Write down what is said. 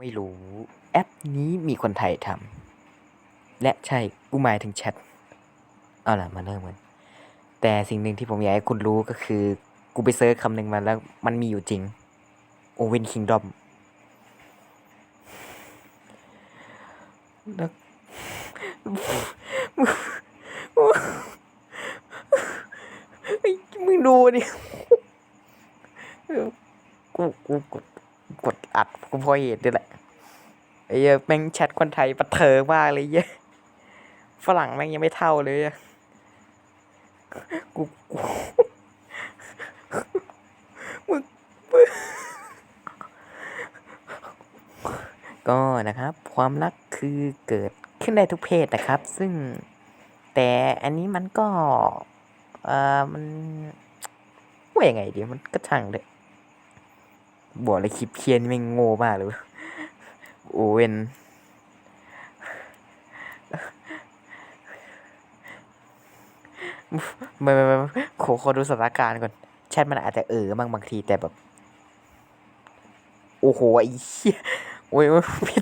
ไม่รู้แอปนี้มีคนไทยทำและใช่กูหมายถึงแชทเอาล่ะมาเริ่มกันแต่สิ่งหนึ่งที่ผมอยากให้คุณรู้ก็คือ กูไปเซิร์ชคำหนึ่งมาแล้วมันมีอยู่จริงโอเวนคิงดอมแล้วมึงดูดิกูกู กดอัดกูพอเห็นนี่แหละไอ้เหี้ยแม่งแชทคนไทยปะเทิงมากเลยเหี้ยฝรั่งแม่งยังไม่เท่าเลยอะกูกูมึงมึงก็นะครับ ความรักคือเกิดขึ้นได้ทุกเพศนะครับ ซึ่งแต่อันนี้มันก็ เอ่อมันว่ายังไงดีมันก็ช่างเลย บอกเลยคลิปเคียนไม่งโง่มากเลยว้ยโอเวนไม่ไม่ไม่ขอขอดูสถานการณ์ก่อนแชทมันอาจจะเออบางบางทีแต่แบบ โอ้โหไอ้เหี้ยโอ้ยโอ้ย